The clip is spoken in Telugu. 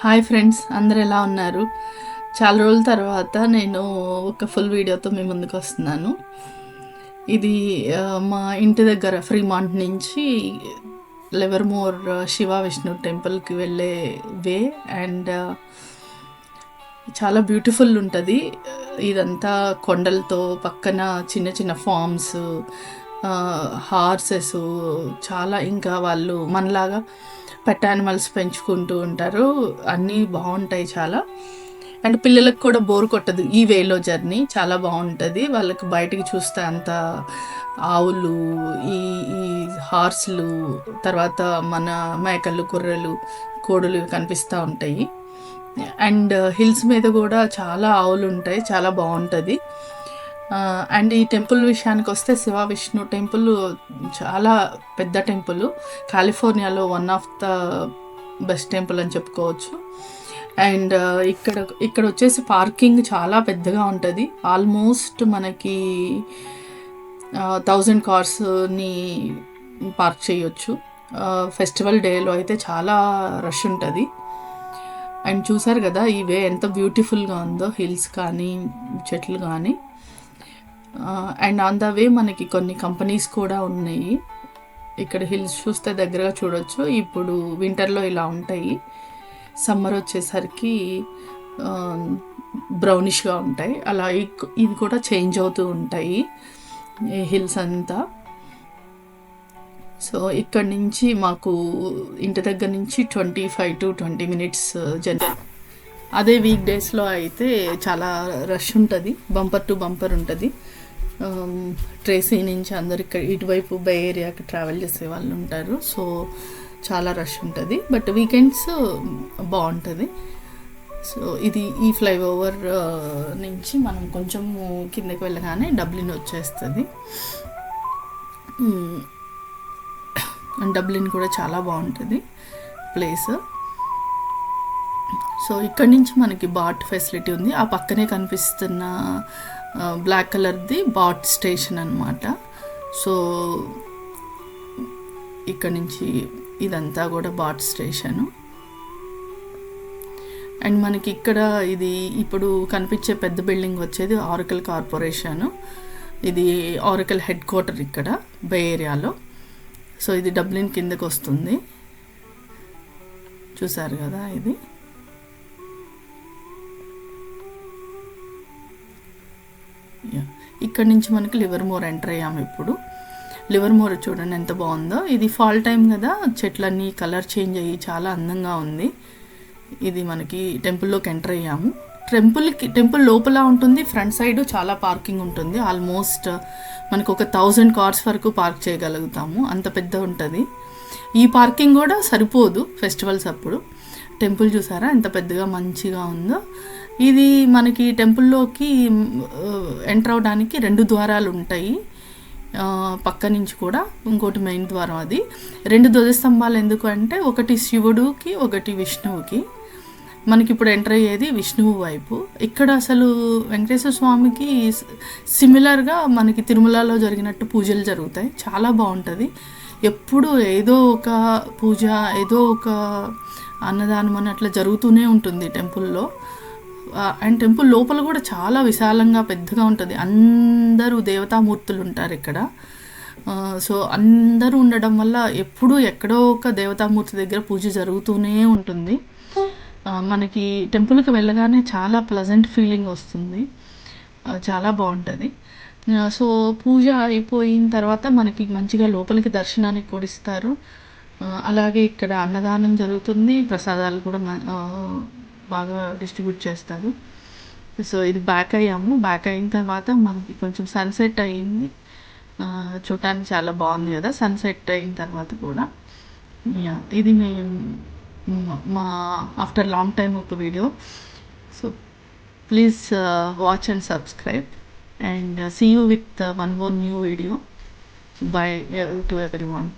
హాయ్ ఫ్రెండ్స్ అందరు ఎలా ఉన్నారు? చాలా రోజుల తర్వాత నేను ఒక ఫుల్ వీడియోతో మీ ముందుకు వస్తున్నాను. ఇది మా ఇంటి దగ్గర ఫ్రీమాంట్ నుంచి లెవర్మోర్ శివ విష్ణు టెంపుల్కి వెళ్ళే వే అండ్ చాలా బ్యూటిఫుల్ ఉంటుంది. ఇదంతా కొండలతో పక్కన చిన్న చిన్న ఫార్మ్స్ హార్సెస్ చాలా ఇంకా వాళ్ళు మనలాగా పెట్ యానిమల్స్ పెంచుకుంటూ ఉంటారు. అన్నీ బాగుంటాయి చాలా. అండ్ పిల్లలకు కూడా బోర్ కొట్టదు ఈ వేలో జర్నీ. చాలా బాగుంటుంది. వాళ్ళకి బయటికి చూస్తే అంత ఆవులు ఈ ఈ హార్స్లు తర్వాత మన మేకలు కుర్రలు కోడులు కనిపిస్తూ ఉంటాయి. అండ్ హిల్స్ మీద కూడా చాలా ఆవులు ఉంటాయి. చాలా బాగుంటుంది. అండ్ ఈ టెంపుల్ విషయానికి వస్తే శివ విష్ణు టెంపుల్ చాలా పెద్ద temple. కాలిఫోర్నియాలో one of the best temple అని చెప్పుకోవచ్చు. అండ్ ఇక్కడ ఇక్కడ వచ్చేసి పార్కింగ్ చాలా పెద్దగా ఉంటుంది. ఆల్మోస్ట్ మనకి థౌజండ్ కార్స్ని పార్క్ చేయొచ్చు. ఫెస్టివల్ డేలో అయితే చాలా రష్ ఉంటుంది. అండ్ చూసారు కదా ఈ వే ఎంత బ్యూటిఫుల్గా ఉందో హిల్స్ కానీ చెట్లు కానీ. అండ్ ఆన్ ద వే మనకి కొన్ని కంపెనీస్ కూడా ఉన్నాయి. ఇక్కడ హిల్స్ చూస్తే దగ్గరగా చూడొచ్చు. ఇప్పుడు వింటర్లో ఇలా ఉంటాయి. సమ్మర్ వచ్చేసరికి బ్రౌనిష్గా ఉంటాయి. అలా ఇక్- ఇవి కూడా చేంజ్ అవుతూ ఉంటాయి. ఈ హిల్స్ అంతా. సో ఇక్కడ నుంచి మాకు ఇంటి దగ్గర నుంచి twenty five to twenty minutes journey అదే వీక్ డేస్లో అయితే చాలా రష్ ఉంటుంది. బంపర్ టు బంపర్ ఉంటుంది. Um, ట్రేసీ నుంచి అందరు ఇక్కడ ఇటువైపు బై ఏరియాకి ట్రావెల్ చేసే వాళ్ళు ఉంటారు. సో చాలా రష్ ఉంటుంది. బట్ వీకెండ్స్ um, బాగుంటుంది. సో ఇది ఈ ఫ్లైఓవర్ uh, నుంచి మనం కొంచెం కిందకి వెళ్ళగానే డబ్లిన్ వచ్చేస్తుంది. Hmm. అండ్ డబ్లిన్ కూడా చాలా బాగుంటుంది ప్లేస్. సో ఇక్కడ నుంచి మనకి బాట్ ఫెసిలిటీ ఉంది. ఆ పక్కనే కనిపిస్తున్న బ్లాక్ కలర్ది బాట్ స్టేషన్ అనమాట సో ఇక్కడ నుంచి ఇదంతా కూడా బాట్ స్టేషను అండ్ మనకి ఇక్కడ ఇది ఇప్పుడు కనిపించే పెద్ద బిల్డింగ్ వచ్చేది ఆరకల్ కార్పొరేషన్ ఇది ఆరకల్ హెడ్ క్వార్టర్ ఇక్కడ బే ఏరియాలో సో ఇది డబ్లిన్ కిందకు వస్తుంది చూసారు కదా ఇది? ఇక్కడ నుంచి మనకి లివర్మోర్ ఎంటర్ అయ్యాము ఇప్పుడు. లివర్మోర్ చూడండి ఎంత బాగుందో. ఇది ఫాల్ టైం కదా. చెట్లన్నీ కలర్ చేంజ్ అయ్యి చాలా అందంగా ఉంది. ఇది మనకి టెంపుల్లోకి ఎంటర్ అయ్యాము. టెంపుల్కి టెంపుల్ లోపల ఉంటుంది ఫ్రంట్ సైడ్ చాలా పార్కింగ్ ఉంటుంది. ఆల్మోస్ట్ మనకు ఒక థౌజండ్ కార్స్ వరకు పార్క్ చేయగలుగుతాము. అంత పెద్ద ఉంటుంది. ఈ పార్కింగ్ కూడా సరిపోదు ఫెస్టివల్స్ అప్పుడు. టెంపుల్ చూసారా? ఎంత పెద్దగా మంచిగా ఉందో. ఇది మనకి టెంపుల్లోకి ఎంటర్ అవడానికి రెండు ద్వారాలు ఉంటాయి. పక్క నుంచి కూడా ఇంకోటి మెయిన్ ద్వారం అది. రెండు ధ్వజస్తంభాలు ఎందుకు అంటే ఒకటి శివుడుకి ఒకటి విష్ణువుకి. మనకి ఇప్పుడు ఎంటర్ అయ్యేది విష్ణువు వైపు. ఇక్కడ అసలు వెంకటేశ్వర స్వామికి సిమిలర్గా మనకి తిరుమలలో జరిగినట్టు పూజలు జరుగుతాయి. చాలా బాగుంటుంది. ఎప్పుడు ఏదో ఒక పూజ ఏదో ఒక అన్నదానం అని అట్లా జరుగుతూనే ఉంటుంది టెంపుల్లో. అండ్ టెంపుల్ లోపల కూడా చాలా విశాలంగా పెద్దగా ఉంటుంది. అందరూ దేవతామూర్తులు ఉంటారు ఇక్కడ. సో అందరూ ఉండడం వల్ల ఎప్పుడూ ఎక్కడో ఒక దేవతామూర్తి దగ్గర పూజ జరుగుతూనే ఉంటుంది. మనకి టెంపుల్కి వెళ్ళగానే చాలా ప్లజెంట్ ఫీలింగ్ వస్తుంది. చాలా బాగుంటుంది. సో పూజ అయిపోయిన తర్వాత మనకి మంచిగా లోపలికి దర్శనానికి కూడా అలాగే ఇక్కడ అన్నదానం జరుగుతుంది. ప్రసాదాలు కూడా మ- బాగా డిస్ట్రిబ్యూట్ చేస్తారు. సో ఇది బ్యాక్ అయ్యాము బ్యాక్ అయిన తర్వాత మనకి కొంచెం సన్సెట్ అయ్యింది చూడటానికి చాలా బాగుంది కదా. సన్సెట్ అయిన తర్వాత కూడా. ఇది మేము మా ఆఫ్టర్ లాంగ్ టైమ్ ఒక video so please watch and subscribe and see you with one more new video bye to everyone